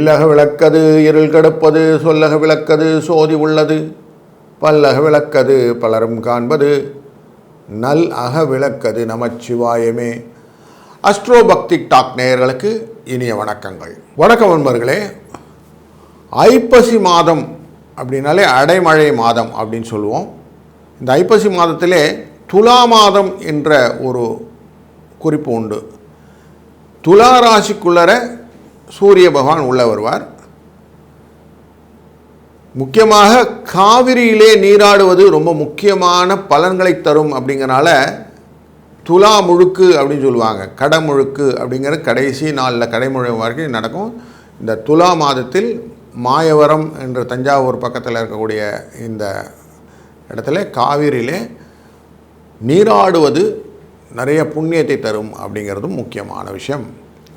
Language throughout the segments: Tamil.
இல்லக விளக்கது இருள் கெடுப்பது சொல்லக விளக்கது சோதி உள்ளது. பல்லக விளக்கது பலரும் காண்பது. நல் அக விளக்கது நமச்சிவாயமே. அஸ்ட்ரோ பக்தி டாக் நேயர்களுக்கு இனிய வணக்கங்கள். வணக்கம் நண்பர்களே. ஐப்பசி மாதம் அப்படின்னாலே அடைமழை மாதம் அப்படின்னு சொல்லுவோம். இந்த ஐப்பசி மாதத்திலே துலா மாதம் என்ற ஒரு குறிப்பு உண்டு. துலா ராசிக்குள்ளர சூரிய பகவான் உள்ளே வருவார். முக்கியமாக காவிரியிலே நீராடுவது ரொம்ப முக்கியமான பலன்களை தரும் அப்படிங்கறனால துலா முழுக்கு அப்படின்னு சொல்லுவாங்க. கடமுழுக்கு அப்படிங்கிற கடைசி நாளில் கடைமுழு வரைக்கும் நடக்கும். இந்த துலா மாதத்தில் மாயவரம் என்ற தஞ்சாவூர் பக்கத்தில் இருக்கக்கூடிய இந்த இடத்துல காவிரியிலே நீராடுவது நிறைய புண்ணியத்தை தரும் அப்படிங்கிறதும் முக்கியமான விஷயம்.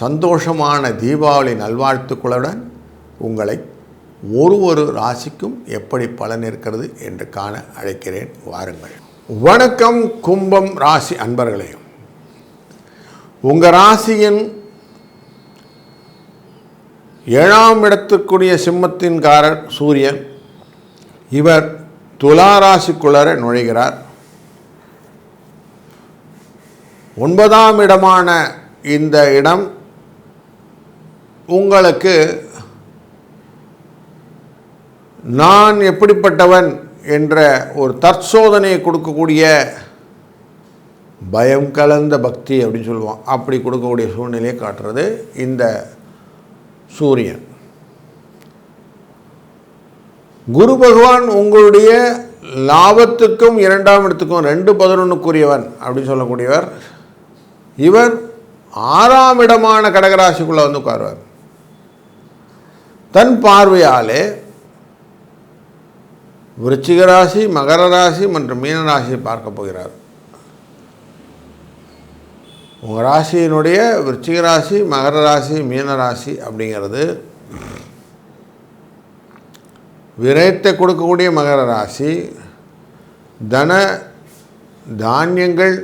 சந்தோஷமான தீபாவளி நல்வாழ்த்துக்களுடன் உங்களை ஒரு ஒரு ராசிக்கும் எப்படி பலன் இருக்கிறது என்று காண அழைக்கிறேன். வாருங்கள். வணக்கம் கும்பம் ராசி அன்பர்களே. உங்கள் ராசியின் ஏழாம் இடத்துக்குரிய சிம்மத்தின்காரர் சூரியன் இவர் துலா ராசிக்குள்ளர நுழைகிறார். ஒன்பதாம் இடமான இந்த இடம் உங்களுக்கு நான் எப்படிப்பட்டவன் என்ற ஒரு தற்சோதனையை கொடுக்கக்கூடிய பயம் கலந்த பக்தி அப்படின்னு சொல்லுவான். அப்படி கொடுக்கக்கூடிய சூழ்நிலையை காட்டுறது இந்த சூரியன். குரு பகவான் உங்களுடைய லாபத்துக்கும் இரண்டாம் இடத்துக்கும் ரெண்டு பதினொன்றுக்குரியவன் அப்படின்னு சொல்லக்கூடியவர். இவர் ஆறாம் இடமான கடகராசிக்குள்ளே வந்து உட்காருவார். தன் பார்வையாலே விருச்சிக ராசி மகர ராசி மற்றும் மீன ராசியை பார்க்க போகிறார். உங்கள் ராசியினுடைய விருச்சிக ராசி மகர ராசி மீன ராசி அப்படிங்கிறது விரயத்தை கொடுக்கக்கூடிய மகர ராசி தன தானியங்கள்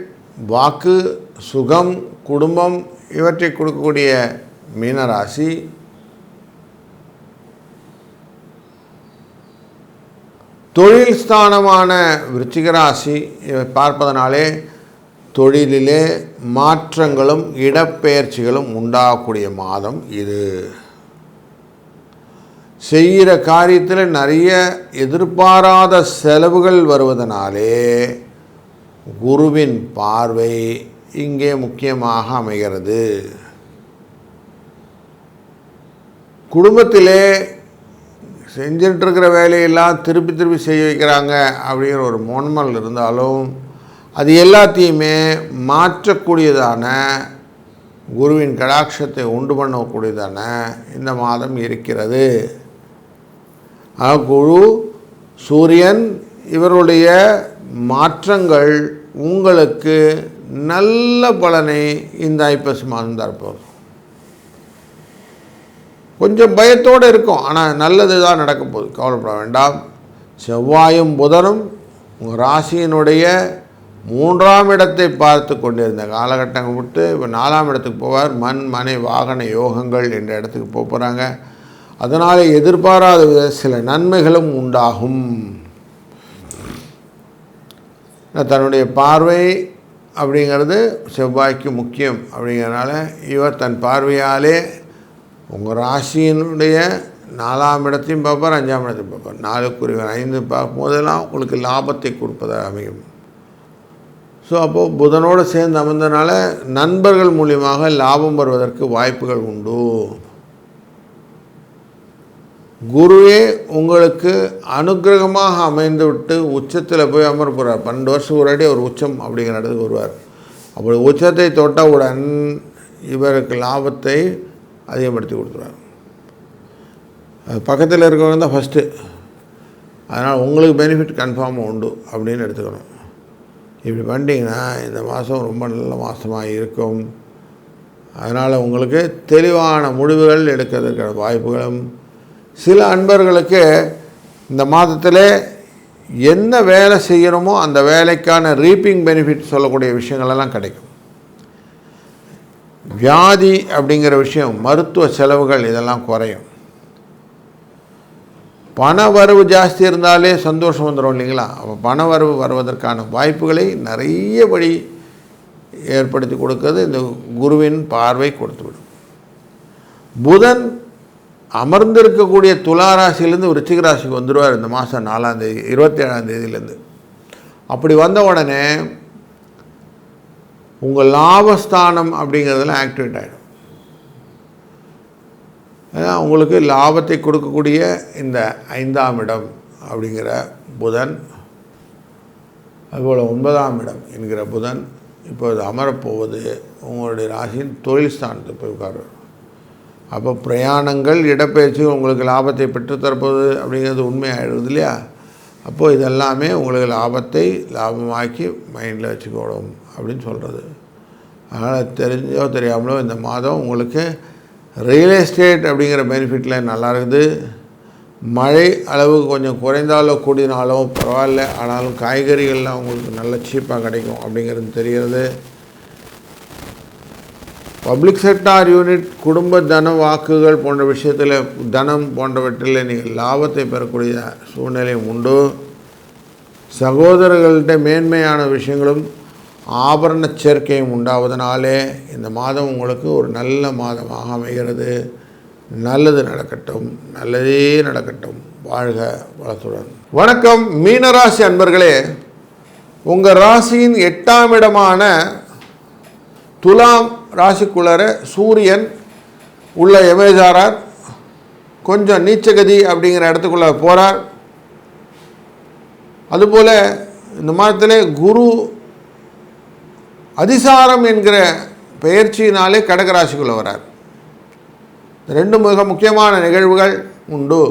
வாக்கு சுகம் குடும்பம் இவற்றை கொடுக்கக்கூடிய மீனராசி தொழில் ஸ்தானமான விருச்சிகராசி இவை பார்ப்பதனாலே தொழிலிலே மாற்றங்களும் இடப்பெயர்ச்சிகளும் உண்டாகக்கூடிய மாதம் இது. செய்கிற காரியத்தில் நிறைய எதிர்பாராத செலவுகள் வருவதனாலே குருவின் பார்வை இங்கே முக்கியமாக அமைகிறது. குடும்பத்திலே செஞ்சிட்ருக்கிற வேலையெல்லாம் திருப்பி திருப்பி செய்ய வைக்கிறாங்க அப்படிங்கிற ஒரு மோன்மல் இருந்தாலும் அது எல்லாத்தையுமே மாற்றக்கூடியதான குருவின் கடாட்சத்தை உண்டு பண்ணக்கூடியதான இந்த மாதம் இருக்கிறது. ஆக குரு சூரியன் இவருடைய மாற்றங்கள் உங்களுக்கு நல்ல பலனை இந்த ஐப்பசி மாதம் தரப்போகுது. கொஞ்சம் பயத்தோடு இருக்கும். ஆனால் நல்லது தான் நடக்க போகுது. கவலைப்பட வேண்டாம். செவ்வாயும் புதனும் உங்கள் ராசியினுடைய மூன்றாம் இடத்தை பார்த்து கொண்டிருந்த காலகட்டங்கள் விட்டு இப்போ நாலாம் இடத்துக்கு போவார். மண் மனை வாகன யோகங்கள் என்ற இடத்துக்கு போக போகிறாங்க. அதனால் எதிர்பாராத வித சில நன்மைகளும் உண்டாகும். தன்னுடைய பார்வை அப்படிங்கிறது செவ்வாய்க்கு முக்கியம் அப்படிங்கிறனால இவர் தன் பார்வையாலே உங்கள் ராசியினுடைய நாலாம் இடத்தையும் பார்ப்பார் அஞ்சாம் இடத்தையும் பார்ப்பார். நாலுக்குரிய ஐந்து பார்க்கும்போதெல்லாம் உங்களுக்கு லாபத்தை கொடுப்பதாக அமையும். ஸோ அப்போது புதனோடு சேர்ந்து அமர்ந்தனால நண்பர்கள் மூலியமாக லாபம் வருவதற்கு வாய்ப்புகள் உண்டு. குருவே உங்களுக்கு அனுகிரகமாக அமைந்துவிட்டு உச்சத்தில் போய் அமர போகிறார் பன்னெண்டு வருஷம் ஒரு அடி அவர் உச்சம் அப்படிங்கிற இடத்துக்கு வருவார். அப்படி உச்சத்தை தொட்டவுடன் இவருக்கு லாபத்தை அதிகப்படுத்தி கொடுத்துருவாங்க. அது பக்கத்தில் இருக்கவங்க தான் ஃபஸ்ட்டு அதனால் உங்களுக்கு பெனிஃபிட் கன்ஃபார்மாக உண்டு அப்படின்னு எடுத்துக்கணும். இப்படி பண்ணிட்டீங்கன்னா இந்த மாதம் ரொம்ப நல்ல மாதமாக இருக்கும். அதனால் உங்களுக்கு தெளிவான முடிவுகள் எடுக்கிறதுக்கான வாய்ப்புகளும் சில அன்பர்களுக்கு இந்த மாதத்தில் என்ன வேலை செய்கிறோமோ அந்த வேலைக்கான ரீப்பிங் பெனிஃபிட் சொல்லக்கூடிய விஷயங்களெல்லாம் கிடைக்கும். வியாதி அப்படிங்கிற விஷயம் மருத்துவ செலவுகள் இதெல்லாம் குறையும். பண வரவு ஜாஸ்தி இருந்தாலே சந்தோஷம் வந்துடும் இல்லைங்களா? அப்போ பண வரவு வருவதற்கான வாய்ப்புகளை நிறைய வழி ஏற்படுத்தி கொடுக்கிறது இந்த குருவின் பார்வை கொடுத்துவிடும். புதன் அமர்ந்திருக்கக்கூடிய துலா ராசியிலேருந்து விருச்சிக ராசிக்கு வந்துடுவார் இந்த மாதம் நாலாந்தேதி இருபத்தி ஏழாம் தேதியிலேருந்து. அப்படி வந்த உடனே உங்கள் லாபஸ்தானம் அப்படிங்கிறதெல்லாம் ஆக்டிவேட் ஆகிடும் அதான் உங்களுக்கு லாபத்தை கொடுக்கக்கூடிய இந்த ஐந்தாம் இடம் அப்படிங்கிற புதன் அதுபோல் ஒன்பதாம் இடம் என்கிற புதன் இப்போது அமரப்போவது உங்களுடைய ராசியின் தொழில் ஸ்தானத்தை போய் உட்காருவார் அப்போ பிரயாணங்கள் இடப்பெயர்ச்சி உங்களுக்கு லாபத்தை பெற்றுத்தரப்போகுது அப்படிங்கிறது உண்மையாகிடுது இல்லையா? அப்போது இதெல்லாமே உங்களுக்கு லாபத்தை லாபமாக்கி மைண்டில் வச்சுக்கணும். அப்படின்னு சொல்கிறது அதனால் தெரிஞ்சோ தெரியாமலோ இந்த மாதம் உங்களுக்கு ரியல் எஸ்டேட் அப்படிங்கிற பெனிஃபிட்டில் நல்லா இருக்குது. மழை அளவு கொஞ்சம் குறைந்தாலோ கூடினாலோ பரவாயில்ல. ஆனாலும் காய்கறிகள்லாம் உங்களுக்கு நல்ல சீப்பாக கிடைக்கும் அப்படிங்கிறது தெரிகிறது. பப்ளிக் செக்டார் யூனிட் குடும்ப தன வாக்குகள் போன்ற விஷயத்தில் தனம் போன்றவற்றில் நீங்கள் லாபத்தை பெறக்கூடிய சூழ்நிலையும் உண்டு. சகோதரர்கள்ட்ட மேன்மையான விஷயங்களும் ஆபரண சேர்க்கையும் உண்டாவதனாலே இந்த மாதம் உங்களுக்கு ஒரு நல்ல மாதமாக அமைகிறது. நல்லது நடக்கட்டும். நல்லதே நடக்கட்டும். வாழ்க வளத்துடன். வணக்கம் மீனராசி அன்பர்களே. உங்கள் ராசியின் எட்டாம் இடமான துலாம் ராசிக்குள்ளார சூரியன் உள்ள எமேஜாரார் கொஞ்சம் நீச்சகதி அப்படிங்கிற இடத்துக்குள்ளே போகிறார் அதுபோல் இந்த மாதத்திலே குரு அதிசாரம் என்கிற பெயர்ச்சியினாலே கடகராசிக்குள்ளே வரார். ரெண்டு மிக முக்கியமான நிகழ்வுகள் உண்டு.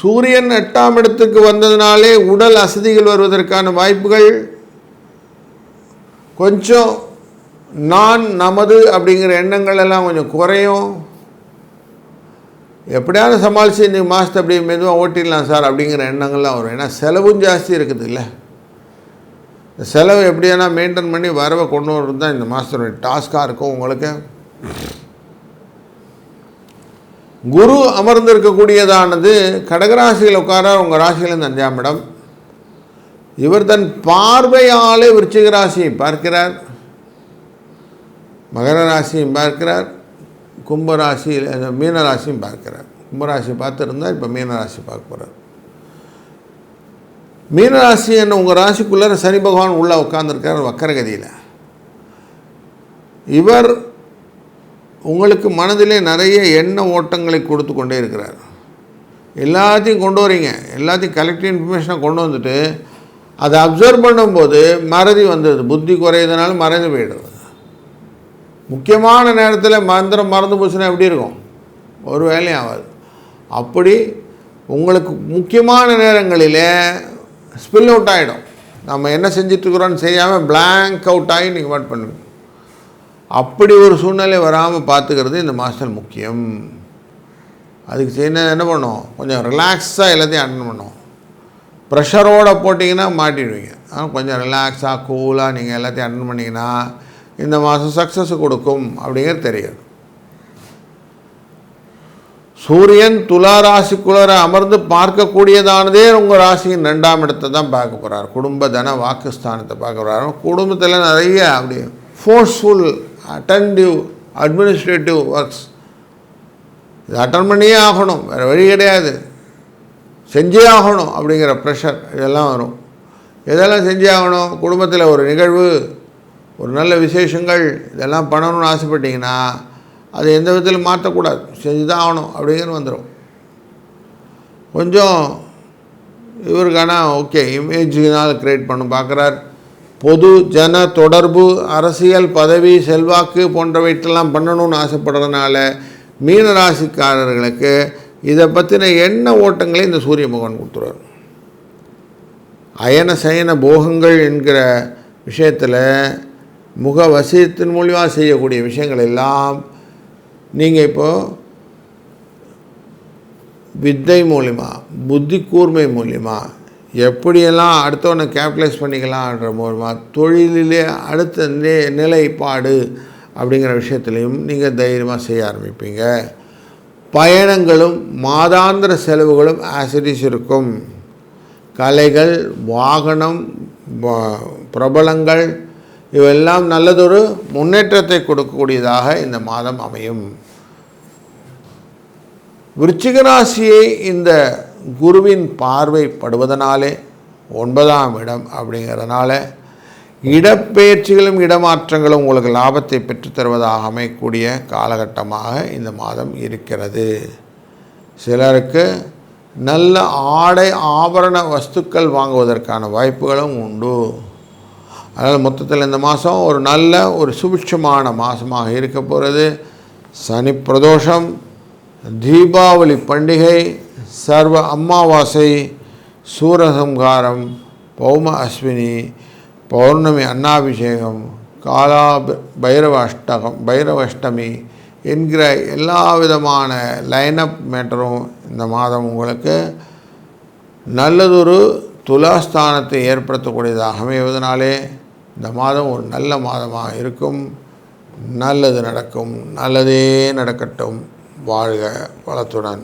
சூரியன் எட்டாம் இடத்துக்கு வந்ததுனாலே உடல் அசதிகள் வருவதற்கான வாய்ப்புகள் கொஞ்சம். நான் நமது அப்படிங்கிற எண்ணங்கள் எல்லாம் கொஞ்சம் குறையும். எப்படியாவது சமாளித்து இந்த மாதத்தை அப்படி மெதுவாக ஓட்டிடலாம் சார் அப்படிங்கிற எண்ணங்கள்லாம் வரும். ஏன்னா செலவும் ஜாஸ்தி இருக்குது இல்லை செலவு எப்படியானா மெயின்டைன் பண்ணி வரவை கொண்டு வரது தான் இந்த மாதத்துடைய டாஸ்காக இருக்கும் உங்களுக்கு. குரு அமர்ந்திருக்கக்கூடியதானது கடகராசியில் உட்கார உங்கள் ராசியிலேருந்து அஞ்சாம் இடம். இவர் தன் பார்வையாலே விருச்சிக ராசியை பார்க்கிறார். மகர ராசியும் பார்க்கிறார். கும்பராசியில் மீனராசியும் பார்க்கிறார். கும்பராசி பார்த்துருந்தால் இப்போ மீனராசி பார்க்க போகிறார் மீனராசி என்ன உங்கள் ராசிக்குள்ளே சனி பகவான் உள்ளே உட்காந்துருக்கார் வக்கரகதியில். இவர் உங்களுக்கு மனதிலே நிறைய எண்ண ஓட்டங்களை கொடுத்து கொண்டே இருக்கிறார். எல்லாத்தையும் கொண்டு வரீங்க. எல்லாத்தையும் கலெக்டிவ் இன்ஃபர்மேஷனை கொண்டு வந்துட்டு அதை அப்சர்வ் பண்ணும்போது மறதி வந்துடுது. புத்தி குறையதுனால மறந்து போயிடுது முக்கியமான நேரத்தில் மந்திரம் மறந்து போச்சுன்னா எப்படி இருக்கும்? ஒரு வேலையும் ஆகாது. அப்படி உங்களுக்கு முக்கியமான நேரங்களில் ஸ்பில் அவுட் ஆகிடும் நம்ம என்ன செஞ்சிட்ருக்குறோன்னு செய்யாமல் பிளாங்க் அவுட் ஆகி நீங்கள் வாட் பண்ணுங்க அப்படி ஒரு சூழ்நிலை வராமல் பார்த்துக்கிறது இந்த மாஸ்டர் முக்கியம். அதுக்கு செய்யணும் என்ன பண்ணும் கொஞ்சம் ரிலாக்ஸாக எல்லாத்தையும் அட்டன் பண்ணும் ப்ரெஷரோடு போட்டிங்கன்னா மாட்டிடுவீங்க. ஆனால் கொஞ்சம் ரிலாக்ஸாக கூலாக நீங்கள் எல்லாத்தையும் அட்டன் பண்ணிங்கன்னா இந்த மாதம் சக்ஸஸ் கொடுக்கும் அப்படிங்கிறது தெரியும். சூரியன் துலா ராசிக்குள்ளர அமர்ந்து பார்க்கக்கூடியதானதே உங்கள் ராசியின் ரெண்டாம் இடத்தை தான் பார்க்க போகிறார் குடும்ப தன வாக்குஸ்தானத்தை பார்க்க போகிறார் குடும்பத்தில் நிறைய அப்படி ஃபோர்ஸ்ஃபுல் அட்டன்டிவ் அட்மினிஸ்ட்ரேட்டிவ் ஒர்க்ஸ் இது அட்டன் பண்ணியே ஆகணும். வேறு வழி கிடையாது. செஞ்சே ஆகணும் அப்படிங்கிற ப்ரெஷர் இதெல்லாம் வரும். இதெல்லாம் செஞ்சே ஆகணும்? குடும்பத்தில் ஒரு நிகழ்வு ஒரு நல்ல விசேஷங்கள் இதெல்லாம் பண்ணணும்னு ஆசைப்பட்டீங்கன்னா அது எந்த விதத்திலும் மாற்றக்கூடாது. செஞ்சு தான் ஆகணும் அப்படிங்கிற வந்துடும் கொஞ்சம் இவருக்கான ஓகே இமேஜினால் கிரியேட் பண்ண பார்க்குறார் பொது ஜன தொடர்பு அரசியல் பதவி செல்வாக்கு போன்றவற்றெல்லாம் பண்ணணும்னு ஆசைப்படுறதுனால மீன ராசிக்காரர்களுக்கு இதை பற்றின எண்ண ஓட்டங்களை இந்த சூரிய பகவான் கொடுத்துருவார். அயன சயன போகங்கள் என்கிற விஷயத்தில் முக வசியத்தின் மூலியமாக செய்யக்கூடிய விஷயங்கள் எல்லாம் நீங்கள் இப்போது வித்தை மூலிமா புத்தி கூர்மை மூலிமா எப்படியெல்லாம் அடுத்தவனை கேபிட்டலைஸ் பண்ணிக்கலாம்ன்ற மூலமாக தொழிலிலே அடுத்த நி நிலைப்பாடு அப்படிங்கிற விஷயத்துலையும் நீங்கள் தைரியமாக செய்ய ஆரம்பிப்பீங்க. பயணங்களும் மாதாந்திர செலவுகளும் ஆசிடிஸ் இருக்கும். கலைகள் வாகனம் பிரபலங்கள் இவெல்லாம் நல்லதொரு முன்னேற்றத்தை கொடுக்கக்கூடியதாக இந்த மாதம் அமையும். விருச்சிக ராசியை இந்த குருவின் பார்வைப்படுவதனாலே ஒன்பதாம் இடம் அப்படிங்கிறதுனால இடப்பெயர்ச்சிகளும் இடமாற்றங்களும் உங்களுக்கு லாபத்தை பெற்றுத்தருவதாக அமையக்கூடிய காலகட்டமாக இந்த மாதம் இருக்கிறது. சிலருக்கு நல்ல ஆடை ஆபரண வஸ்துக்கள் வாங்குவதற்கான வாய்ப்புகளும் உண்டு. அதனால் மொத்தத்தில் இந்த மாதம் ஒரு நல்ல ஒரு சுபிட்சமான மாதமாக இருக்க போகிறது சனி பிரதோஷம் தீபாவளி பண்டிகை சர்வ அமாவாசை சூரசம்ஹாரம் பௌம அஸ்வினி பௌர்ணமி அன்னாபிஷேகம் காலா பைரவ அஷ்டகம் பைரவ அஷ்டமி என்கிற எல்லா விதமான லைனப் மேட்டரும் இந்த மாதம் உங்களுக்கு நல்லதொரு துலாஸ்தானத்தை ஏற்படுத்தக்கூடியதாக அமைவதனாலே இந்த மாதம் ஒரு நல்ல மாதமாக இருக்கும். நல்லது நடக்கும். நல்லதே நடக்கட்டும். வாழ்க வளத்துடன்.